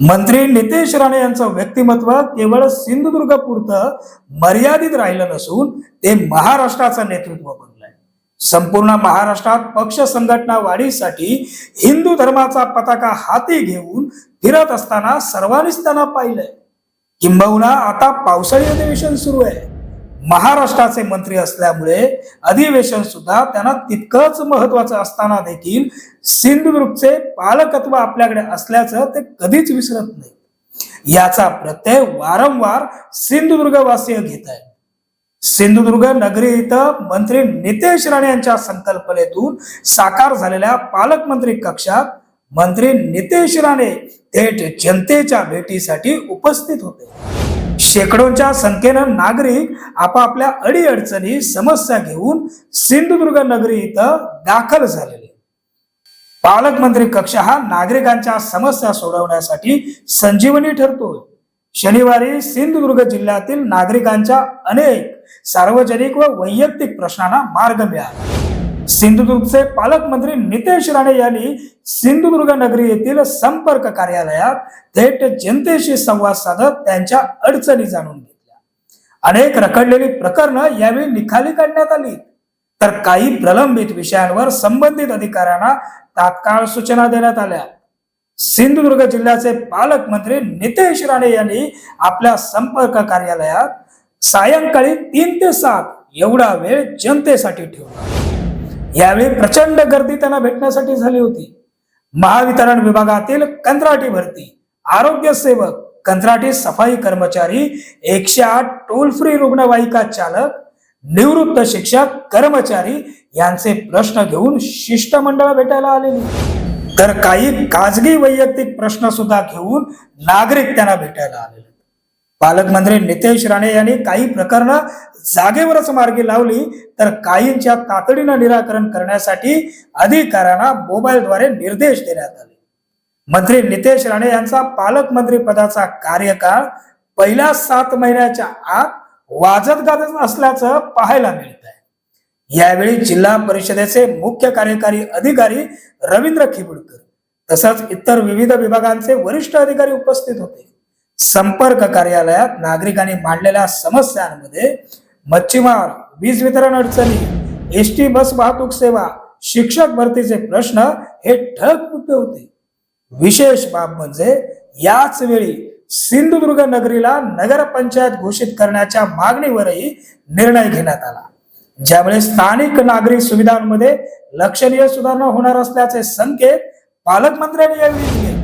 मंत्री नितेश राणे यांचं व्यक्तिमत्व केवळ सिंधुदुर्ग पुरतं मर्यादित राहिलं नसून ते महाराष्ट्राचं नेतृत्व बनलंय. संपूर्ण महाराष्ट्रात पक्ष संघटना वाढीसाठी हिंदू धर्माचा पताका हाती घेऊन फिरत असताना सर्वांनीच त्यांना पाहिलंय. किंबहुना आता पावसाळी अधिवेशन सुरू आहे. महाराष्ट्राचे मंत्री असल्यामुळे अधिवेशन सुद्धा त्यांना तितकंच महत्वाचं असताना देखील सिंधुदुर्गचे पालकत्व आपल्याकडे असल्याचं ते कधीच विसरत नाही याचा प्रत्यय वारंवार सिंधुदुर्गवासीय घेत आहेत. सिंधुदुर्ग नगरी इथं मंत्री नितेश राणे यांच्या संकल्पनेतून साकार झालेल्या पालकमंत्री कक्षात मंत्री नितेश राणे थेट जनतेच्या भेटीसाठी उपस्थित होते. शेकडोंच्या संख्येनं नागरिक आपापल्या अडीअडचणी समस्या घेऊन सिंधुदुर्ग नगरी इथं दाखल झालेले. पालकमंत्री कक्ष हा नागरिकांच्या समस्या सोडवण्यासाठी संजीवनी ठरतोय. शनिवारी सिंधुदुर्ग जिल्ह्यातील नागरिकांच्या अनेक सार्वजनिक व वैयक्तिक प्रश्नांना मार्ग मिळाला. सिंधुदुर्गचे पालकमंत्री नितेश राणे यांनी सिंधुदुर्ग नगरी येथील संपर्क कार्यालयात थेट जनतेशी संवाद साधत त्यांच्या अडचणी जाणून घेतल्या. अनेक रखडलेली प्रकरणं यावेळी निखाली काढण्यात आली. तर काही प्रलंबित विषयांवर संबंधित अधिकाऱ्यांना तात्काळ सूचना देण्यात आल्या. सिंधुदुर्ग जिल्ह्याचे पालकमंत्री नितेश राणे यांनी आपल्या संपर्क कार्यालयात सायंकाळी तीन ते सात एवढा वेळ जनतेसाठी ठेवला. यावेळी प्रचंड गर्दी त्यांना भेटण्यासाठी झाली होती. महावितरण विभागातील कंत्राटी भरती आरोग्य सेवक कंत्राटी सफाई कर्मचारी एकशे आठ टोल फ्री रुग्णवाहिका चालक निवृत्त शिक्षक कर्मचारी यांचे प्रश्न घेऊन शिष्टमंडळ भेटायला आलेली. तर काही खाजगी वैयक्तिक प्रश्न सुद्धा घेऊन नागरिक त्यांना भेटायला आलेले. पालकमंत्री नितेश राणे यांनी काही प्रकरणं जागेवरच मार्गी लावली तर काहींच्या तातडीनं निराकरण करण्यासाठी अधिकाऱ्यांना मोबाईलद्वारे निर्देश देण्यात आले. मंत्री नितेश राणे यांचा पालकमंत्री पदाचा कार्यकाळ पहिल्या सात महिन्याच्या आत वाजत गाजत असल्याचं पाहायला मिळत आहे यावेळी जिल्हा परिषदेचे मुख्य कार्यकारी अधिकारी रवींद्र खिबुडकर तसंच इतर विविध विभागांचे वरिष्ठ अधिकारी उपस्थित होते. संपर्क कार्यालयात नागरिकांनी मांडलेल्या समस्यांमध्ये मच्छीमार वीज वितरण अडचणी एस टी बस वाहतूक सेवा शिक्षक भरतीचे प्रश्न हे ठळक मुद्दे होते. विशेष बाब म्हणजे याच वेळी सिंधुदुर्ग नगरीला नगरपंचायत घोषित करण्याच्या मागणीवरही निर्णय घेण्यात आला. ज्यामुळे स्थानिक नागरिक सुविधांमध्ये लक्षणीय सुधारणा होणार असल्याचे संकेत पालकमंत्र्यांनी यावेळी दिले.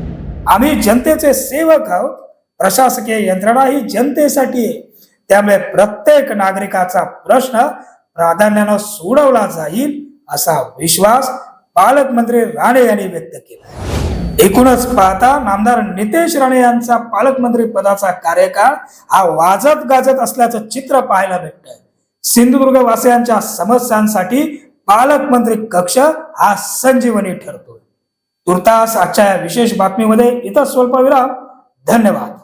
आम्ही जनतेचे सेवक आहोत. प्रशासकीय यंत्रणा ही जनतेसाठी आहे. त्यामुळे प्रत्येक नागरिकाचा प्रश्न प्राधान्यानं सोडवला जाईल असा विश्वास पालकमंत्री राणे यांनी व्यक्त केला एकूणच पाहता नामदार नितेश राणे यांचा पालकमंत्री पदाचा कार्यकाळ हा वाजत गाजत असल्याचं चित्र पाहायला भेटतंय. सिंधुदुर्ग वासियांच्या समस्यांसाठी पालकमंत्री कक्ष हा संजीवनी ठरतो तुर्तास आजच्या या विशेष बातमीमध्ये इथं स्वल्पविराम. धन्यवाद.